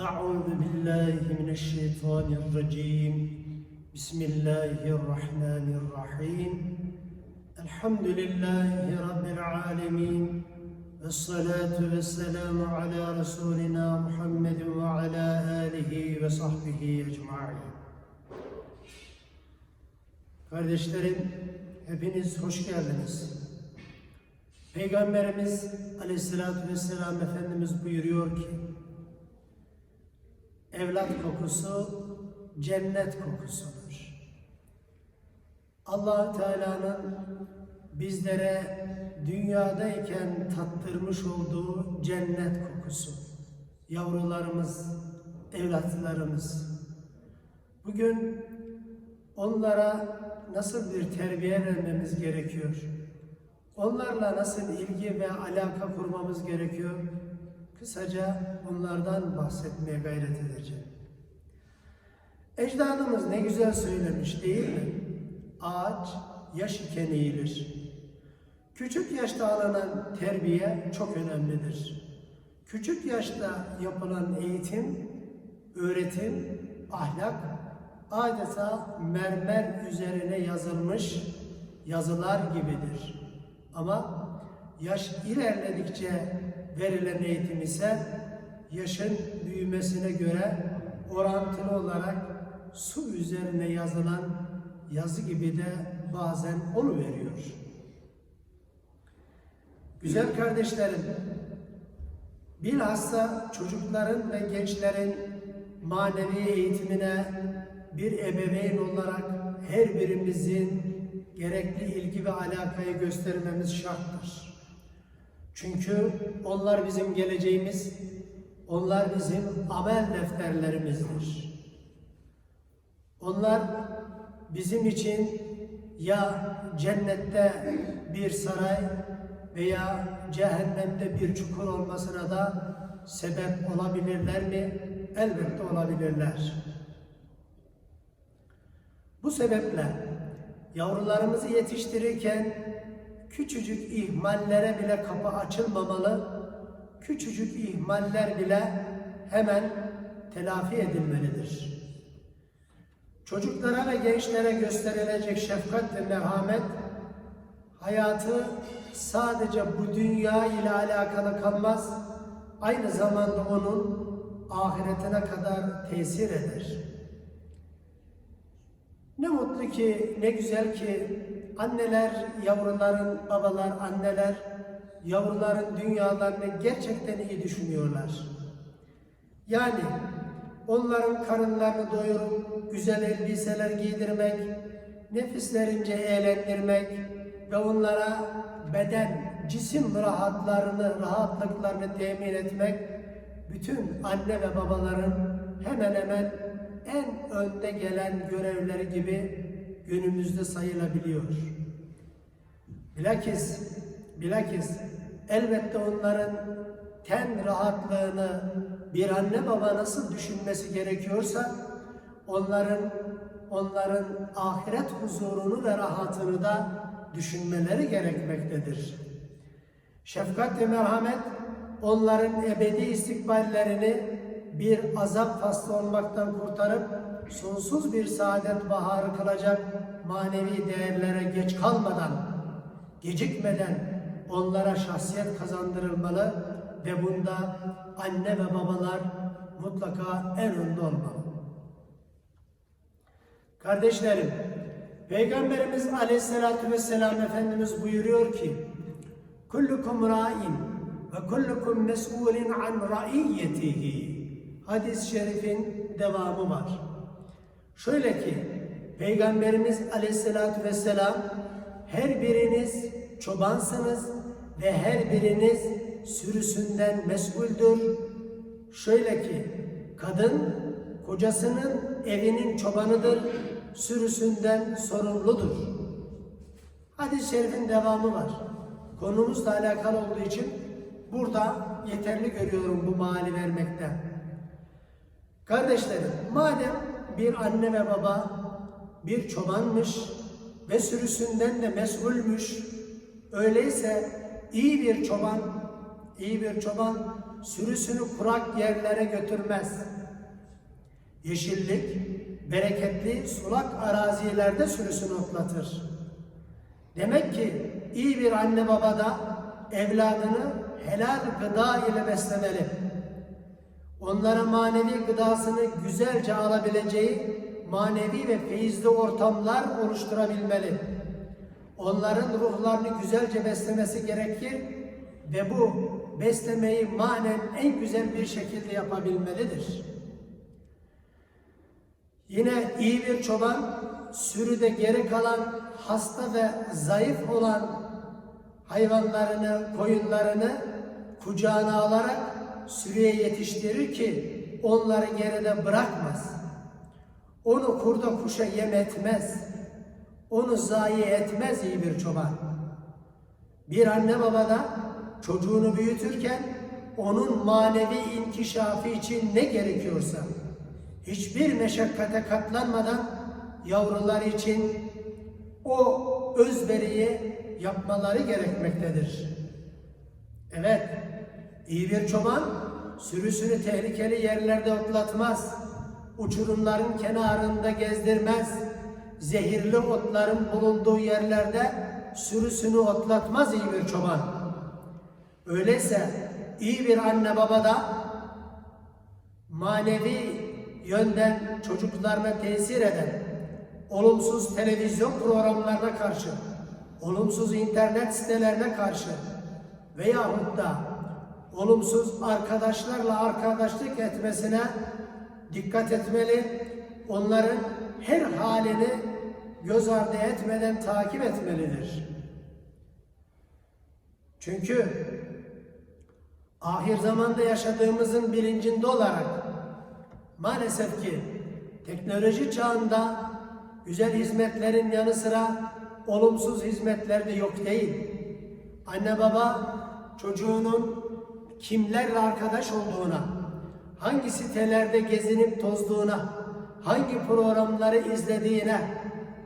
أعوذ بالله من الشيطان الرجيم بسم الله الرحمن الرحيم الحمد لله رب العالمين والصلاة والسلام على رسولنا محمد وعلى آله وصحبه أجمعين Kardeşlerim, hepiniz hoş geldiniz. Peygamberimiz Aleyhisselatü Vesselam Efendimiz buyuruyor ki, evlat kokusu cennet kokusudur. allah Teala'nın bizlere dünyadayken tattırmış olduğu cennet kokusu. Yavrularımız, evlatlarımız. Bugün onlara nasıl bir terbiye vermemiz gerekiyor? Onlarla nasıl ilgi ve alaka kurmamız gerekiyor? Kısaca onlardan bahsetmeye gayret edeceğim. Ecdadımız ne güzel söylemiş değil mi? Ağaç yaş iken eğilir. Küçük yaşta alınan terbiye çok önemlidir. Küçük yaşta yapılan eğitim, öğretim, ahlak adeta mermer üzerine yazılmış yazılar gibidir. Ama yaş ilerledikçe verilen eğitim ise yaşın büyümesine göre orantılı olarak su üzerine yazılan yazı gibi de bazen onu veriyor. Güzel kardeşlerim, bilhassa çocukların ve gençlerin manevi eğitimine bir ebeveyn olarak her birimizin gerekli ilgi ve alakayı göstermemiz şarttır. Çünkü onlar bizim geleceğimiz, onlar bizim amel defterlerimizdir. Onlar bizim için ya cennette bir saray veya cehennemde bir çukur olmasına da sebep olabilirler mi? Elbette olabilirler. Bu sebeple yavrularımızı yetiştirirken küçücük ihmallere bile kapı açılmamalı, küçücük ihmaller bile hemen telafi edilmelidir. Çocuklara ve gençlere gösterilecek şefkat ve merhamet, hayatı sadece bu dünya ile alakalı kalmaz, aynı zamanda onun ahiretine kadar tesir eder. Ne mutlu ki, ne güzel ki anneler, yavruların, babalar, anneler yavruların dünyalarını gerçekten iyi düşünüyorlar. Yani onların karınlarını doyurup güzel elbiseler giydirmek, nefislerince eğlendirmek ve onlara beden, cisim rahatlarını, rahatlıklarını temin etmek bütün anne ve babaların hemen hemen en önde gelen görevleri gibi günümüzde sayılabiliyor. Bilakis, bilakis elbette onların ten rahatlığını bir anne baba nasıl düşünmesi gerekiyorsa onların onların ahiret huzurunu ve rahatını da düşünmeleri gerekmektedir. Şefkat ve merhamet onların ebedi istikballerini bir azap faslı olmaktan kurtarıp sonsuz bir saadet baharı kılacak manevi değerlere geç kalmadan, gecikmeden onlara şahsiyet kazandırılmalı ve bunda anne ve babalar mutlaka en önde olmalı. Kardeşlerim, Peygamberimiz Aleyhisselatü Vesselam Efendimiz buyuruyor ki, Kullukum ra'in ve kullukum mes'ulin an ra'iyyetihi. Hadis-i şerifin devamı var. Şöyle ki, Peygamberimiz Aleyhisselatü Vesselam her biriniz çobansınız ve her biriniz sürüsünden mesuldür. Şöyle ki, kadın kocasının evinin çobanıdır, sürüsünden sorumludur. Hadis-i şerifin devamı var. Konumuzla alakalı olduğu için burada yeterli görüyorum bu mali vermekten. Kardeşlerim, madem bir anne ve baba bir çobanmış ve sürüsünden de mesulmüş, öyleyse iyi bir çoban iyi bir çoban sürüsünü kurak yerlere götürmez. Yeşillik, bereketli sulak arazilerde sürüsünü otlatır. Demek ki iyi bir anne baba da evladını helal gıda ile beslemeli. Onlara manevi gıdasını güzelce alabileceği manevi ve feyizli ortamlar oluşturabilmeli. Onların ruhlarını güzelce beslemesi gerekir ve bu beslemeyi manen en güzel bir şekilde yapabilmelidir. Yine iyi bir çoban sürüde geri kalan hasta ve zayıf olan hayvanlarını, koyunlarını kucağına alarak sürüye yetiştirir ki onları geride bırakmaz. Onu kurda kuşa yem etmez. Onu zayi etmez iyi bir çoban. Bir anne baba da çocuğunu büyütürken onun manevi inkişafı için ne gerekiyorsa hiçbir meşakkate katlanmadan yavrular için o özveriyi yapmaları gerekmektedir. İyi bir çoban sürüsünü tehlikeli yerlerde otlatmaz, uçurumların kenarında gezdirmez, zehirli otların bulunduğu yerlerde sürüsünü otlatmaz iyi bir çoban. Öyleyse iyi bir anne baba da manevi yönden çocuklarına tesir eden olumsuz televizyon programlarına karşı, olumsuz internet sitelerine karşı veyahut da olumsuz arkadaşlarla arkadaşlık etmesine dikkat etmeli, onların her halini göz ardı etmeden takip etmelidir. Çünkü ahir zamanda yaşadığımızın bilincinde olarak maalesef ki teknoloji çağında güzel hizmetlerin yanı sıra olumsuz hizmetler de yok değil. Anne baba çocuğunun kimlerle arkadaş olduğuna, hangi sitelerde gezinip tozduğuna, hangi programları izlediğine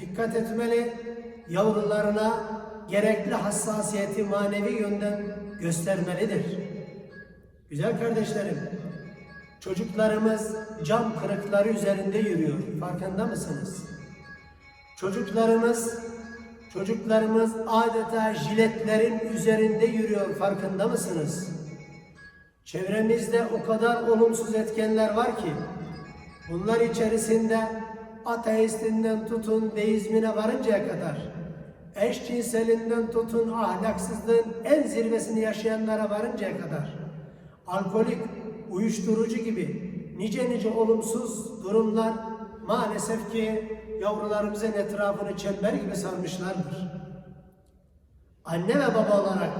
dikkat etmeli, yavrularına gerekli hassasiyeti manevi yönden göstermelidir. Güzel kardeşlerim, çocuklarımız cam kırıkları üzerinde yürüyor. Farkında mısınız? Çocuklarımız çocuklarımız adeta jiletlerin üzerinde yürüyor. Farkında mısınız? Çevremizde o kadar olumsuz etkenler var ki bunlar içerisinde ateistinden tutun deizmine varıncaya kadar eşcinselinden tutun ahlaksızlığın en zirvesini yaşayanlara varıncaya kadar alkolik, uyuşturucu gibi nice nice olumsuz durumlar maalesef ki yavrularımızın etrafını çember gibi sarmışlardır. Anne ve baba olarak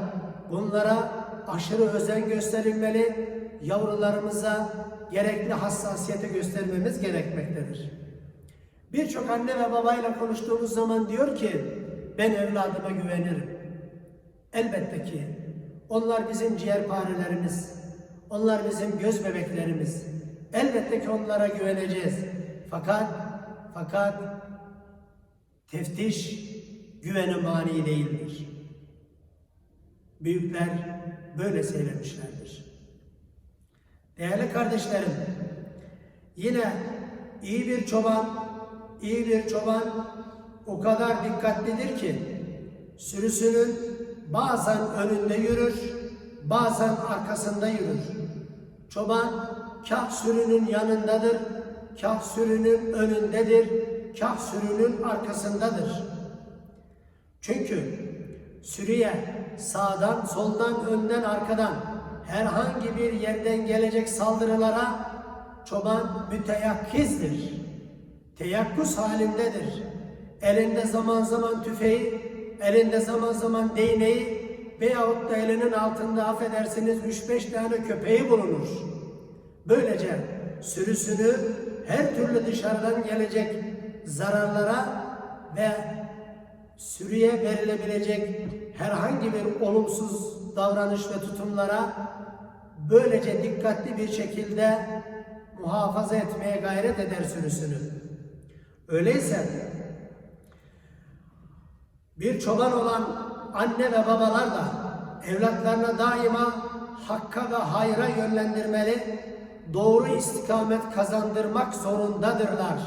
bunlara aşırı özen gösterilmeli, yavrularımıza gerekli hassasiyete göstermemiz gerekmektedir. Birçok anne ve babayla konuştuğumuz zaman diyor ki, ben evladıma güvenirim. Elbette ki onlar bizim ciğerparelerimiz, onlar bizim göz bebeklerimiz. Elbette ki onlara güveneceğiz. Fakat, fakat teftiş güvene mani değildir. Büyükler böyle söylemişlerdir. Değerli kardeşlerim, yine iyi bir çoban, iyi bir çoban o kadar dikkatlidir ki sürüsünün bazen önünde yürür, bazen arkasında yürür. Çoban kah sürünün yanındadır, kah sürünün önündedir, kah sürünün arkasındadır. Çünkü sürüye sağdan, soldan, önden, arkadan herhangi bir yerden gelecek saldırılara çoban müteyakkizdir. Teyakkuz halindedir. Elinde zaman zaman tüfeği, elinde zaman zaman değneği veyahut da elinin altında affedersiniz 3-5 tane köpeği bulunur. Böylece sürüsünü her türlü dışarıdan gelecek zararlara ve sürüye verilebilecek herhangi bir olumsuz davranış ve tutumlara böylece dikkatli bir şekilde muhafaza etmeye gayret eder sürüsünü. Öyleyse bir çoban olan anne ve babalar da evlatlarına daima hakka ve hayra yönlendirmeli, doğru istikamet kazandırmak zorundadırlar.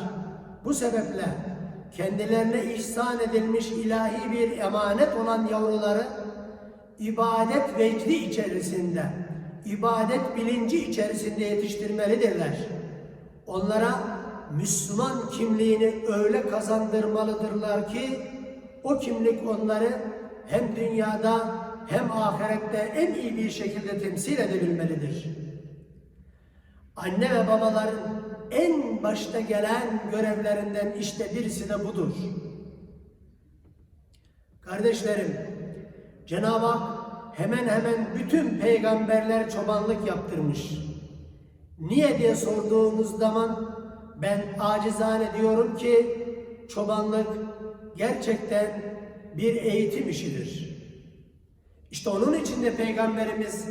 Bu sebeple kendilerine ihsan edilmiş ilahi bir emanet olan yavruları ibadet vecdi içerisinde, ibadet bilinci içerisinde yetiştirmelidirler. Onlara Müslüman kimliğini öyle kazandırmalıdırlar ki o kimlik onları hem dünyada hem ahirette en iyi bir şekilde temsil edebilmelidir. Anne ve babaların en başta gelen görevlerinden işte birisi de budur. Kardeşlerim, Cenab-ı Hak hemen hemen bütün peygamberler çobanlık yaptırmış. Niye diye sorduğumuz zaman ben acizane diyorum ki çobanlık gerçekten bir eğitim işidir. İşte onun için de Peygamberimiz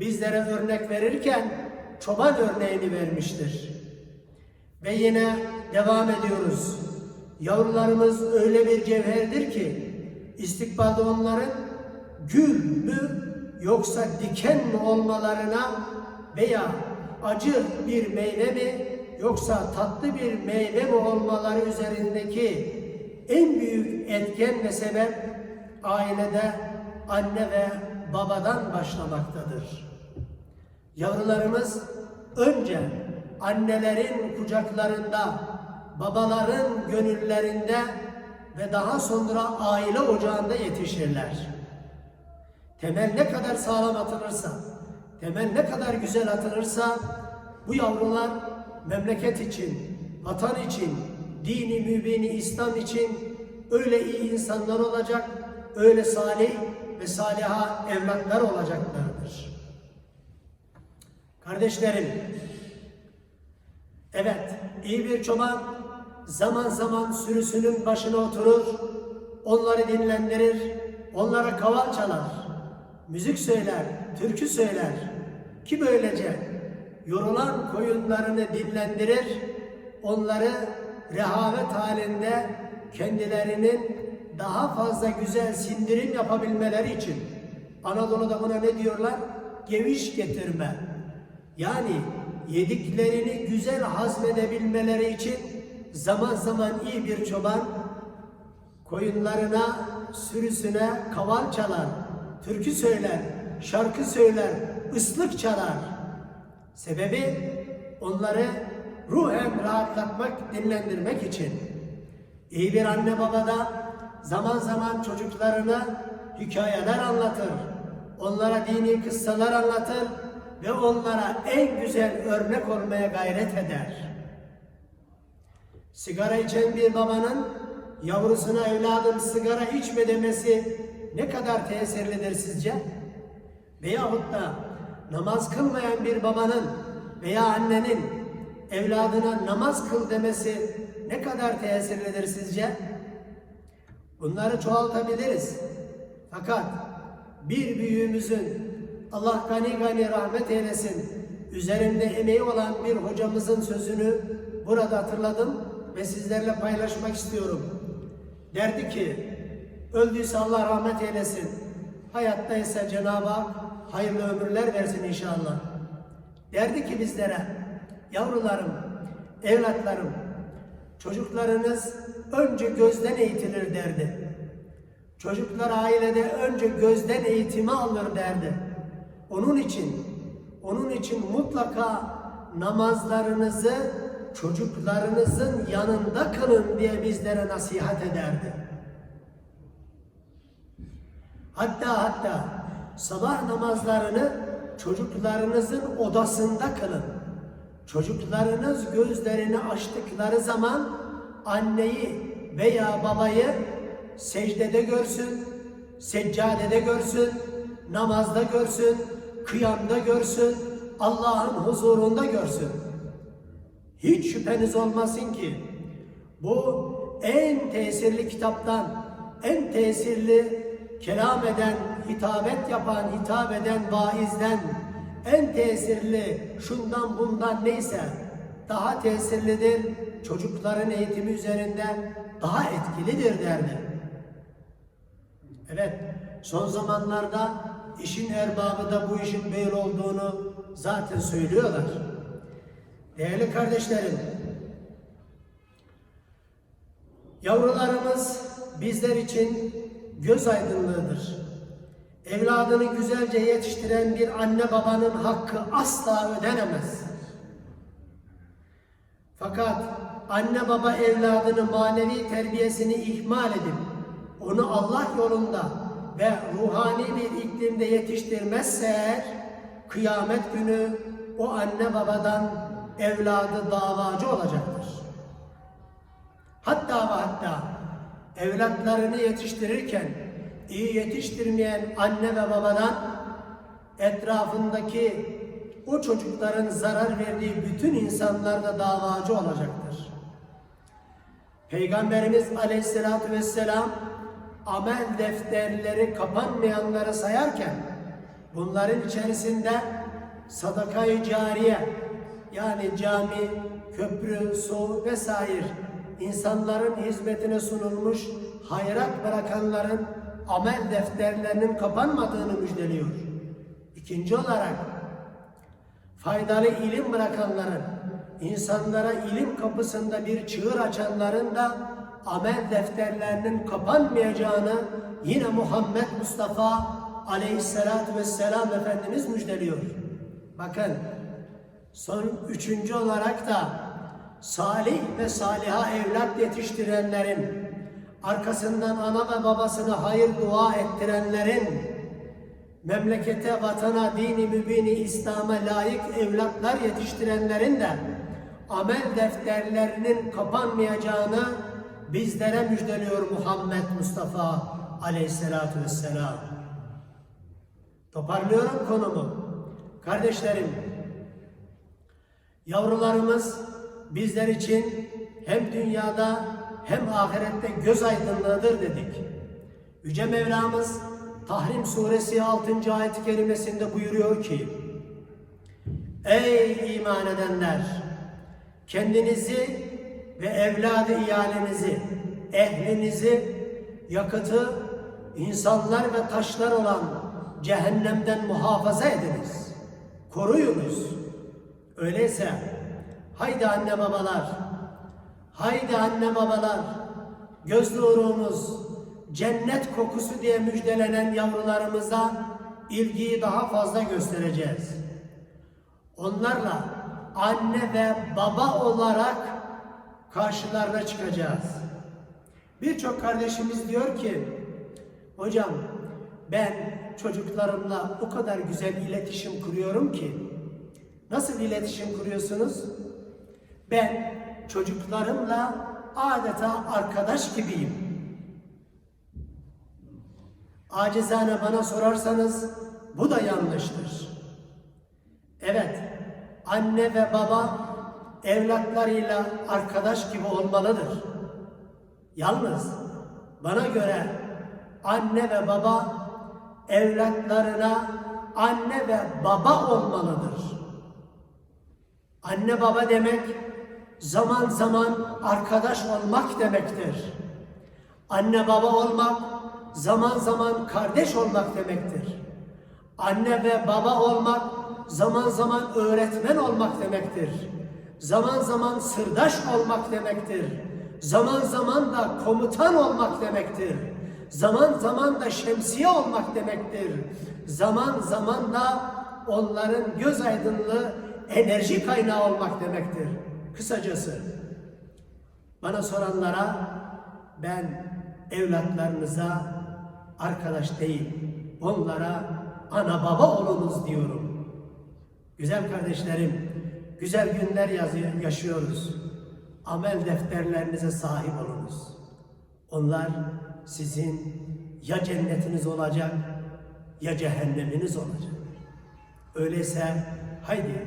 bizlere örnek verirken çoban örneğini vermiştir. Ve yine devam ediyoruz. Yavrularımız öyle bir cevherdir ki istikbalde onların gül mü yoksa diken mi olmalarına veya acı bir meyve mi yoksa tatlı bir meyve mi olmaları üzerindeki en büyük etken ve sebep ailede anne ve babadan başlamaktadır. Yavrularımız önce annelerin kucaklarında, babaların gönüllerinde ve daha sonra aile ocağında yetişirler. Temel ne kadar sağlam atılırsa, temel ne kadar güzel atılırsa bu yavrular memleket için, vatan için, dini mübini İslam için öyle iyi insanlar olacak, öyle salih ve saliha evlatlar olacaklardır. Kardeşlerim, evet iyi bir çoban zaman zaman sürüsünün başına oturur, onları dinlendirir, onlara kaval çalar, müzik söyler, türkü söyler ki böylece yorulan koyunlarını dinlendirir, onları rehavet halinde kendilerinin daha fazla güzel sindirim yapabilmeleri için Anadolu'da buna ne diyorlar? Geviş getirme. Yani yediklerini güzel hazmedebilmeleri için zaman zaman iyi bir çoban koyunlarına, sürüsüne kaval çalar, türkü söyler, şarkı söyler, ıslık çalar. Sebebi onları ruhen rahatlatmak, dinlendirmek için. İyi bir anne baba da zaman zaman çocuklarına hikayeler anlatır. Onlara dini kıssalar anlatır ve onlara en güzel örnek olmaya gayret eder. Sigara içen bir babanın yavrusuna evladım sigara içme demesi ne kadar tesirlidir sizce? Veyahut da namaz kılmayan bir babanın veya annenin evladına namaz kıl demesi ne kadar tesirlidir sizce? Bunları çoğaltabiliriz. Fakat bir büyüğümüzün Allah gani gani rahmet eylesin üzerinde emeği olan bir hocamızın sözünü burada hatırladım ve sizlerle paylaşmak istiyorum. Derdi ki öldüyse Allah rahmet eylesin. Hayattaysa Cenab-ı Hak hayırlı ömürler versin inşallah. Derdi ki bizlere yavrularım, evlatlarım, çocuklarınız önce gözden eğitilir derdi. Çocuklar ailede önce gözden eğitimi alır derdi. Onun için, onun için mutlaka namazlarınızı çocuklarınızın yanında kılın diye bizlere nasihat ederdi. Hatta hatta sabah namazlarını çocuklarınızın odasında kılın. Çocuklarınız gözlerini açtıkları zaman anneyi veya babayı secdede görsün, seccadede görsün, namazda görsün, kıyamda görsün, Allah'ın huzurunda görsün. Hiç şüpheniz olmasın ki bu en tesirli kitaptan, en tesirli kelam eden, hitabet yapan, hitap eden vaizden, en tesirli şundan bundan neyse daha tesirlidir, çocukların eğitimi üzerinde daha etkilidir derdi. Evet, son zamanlarda işin erbabı da bu işin böyle olduğunu zaten söylüyorlar. Değerli kardeşlerim, yavrularımız bizler için göz aydınlığıdır. Evladını güzelce yetiştiren bir anne babanın hakkı asla ödenemez. Fakat anne baba evladının manevi terbiyesini ihmal edip onu Allah yolunda ve ruhani bir iklimde yetiştirmezse kıyamet günü o anne babadan evladı davacı olacaktır. Hatta ve hatta evlatlarını yetiştirirken iyi yetiştirmeyen anne ve babadan etrafındaki o çocukların zarar verdiği bütün insanlar da davacı olacaktır. Peygamberimiz aleyhissalatü vesselam amel defterleri kapanmayanları sayarken bunların içerisinde sadakayı cariye yani cami, köprü, su vesaire insanların hizmetine sunulmuş hayrat bırakanların amel defterlerinin kapanmadığını müjdeliyor. İkinci olarak faydalı ilim bırakanların, insanlara ilim kapısında bir çığır açanların da amel defterlerinin kapanmayacağını yine Muhammed Mustafa aleyhissalatü vesselam Efendimiz müjdeliyor. Bakın son üçüncü olarak da salih ve saliha evlat yetiştirenlerin, arkasından ana ve babasına hayır dua ettirenlerin, memlekete, vatana, dini mübini, İslam'a layık evlatlar yetiştirenlerin de amel defterlerinin kapanmayacağını bizlere müjdeliyor Muhammed Mustafa aleyhissalatü vesselam. Toparlıyorum konumu. Kardeşlerim, yavrularımız bizler için hem dünyada hem ahirette göz aydınlığıdır dedik. Yüce Mevlamız Tahrim suresi 6. ayet-i kerimesinde buyuruyor ki Ey iman edenler! Kendinizi ve evladı iyalenizi, ehlinizi, yakıtı, insanlar ve taşlar olan cehennemden muhafaza ediniz. Koruyunuz. Öyleyse haydi anne babalar, haydi anne babalar, göz nurumuz, cennet kokusu diye müjdelenen yavrularımıza ilgiyi daha fazla göstereceğiz. Onlarla anne ve baba olarak karşılarına çıkacağız. Birçok kardeşimiz diyor ki, hocam ben çocuklarımla o kadar güzel iletişim kuruyorum ki, nasıl iletişim kuruyorsunuz? Ben çocuklarımla adeta arkadaş gibiyim. Acizane bana sorarsanız bu da yanlıştır. Evet, anne ve baba evlatlarıyla arkadaş gibi olmalıdır. Yalnız bana göre anne ve baba evlatlarına anne ve baba olmalıdır. Anne baba demek zaman zaman arkadaş olmak demektir. Anne baba olmak zaman zaman kardeş olmak demektir. Anne ve baba olmak zaman zaman öğretmen olmak demektir. Zaman zaman sırdaş olmak demektir. Zaman zaman da komutan olmak demektir. Zaman zaman da şemsiye olmak demektir. Zaman zaman da onların göz aydınlığı enerji kaynağı olmak demektir. Kısacası bana soranlara ben evlatlarınıza arkadaş değil, onlara ana baba olunuz diyorum. Güzel kardeşlerim, güzel günler yazıyor, yaşıyoruz. Amel defterlerinize sahip olunuz. Onlar sizin ya cennetiniz olacak ya cehenneminiz olacak. Öyleyse haydi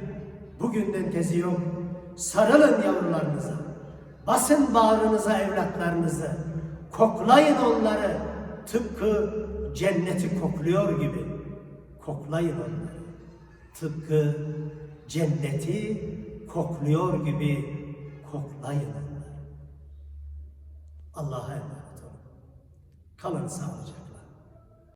bugünden tezi yok. Sarılın yavrularınıza. Basın bağrınıza evlatlarınızı. Koklayın onları. Tıpkı cenneti kokluyor gibi. Koklayın onları. Tıpkı cenneti kokluyor gibi koklayın. Allah'a emanet olun. Kalın sağlıcakla.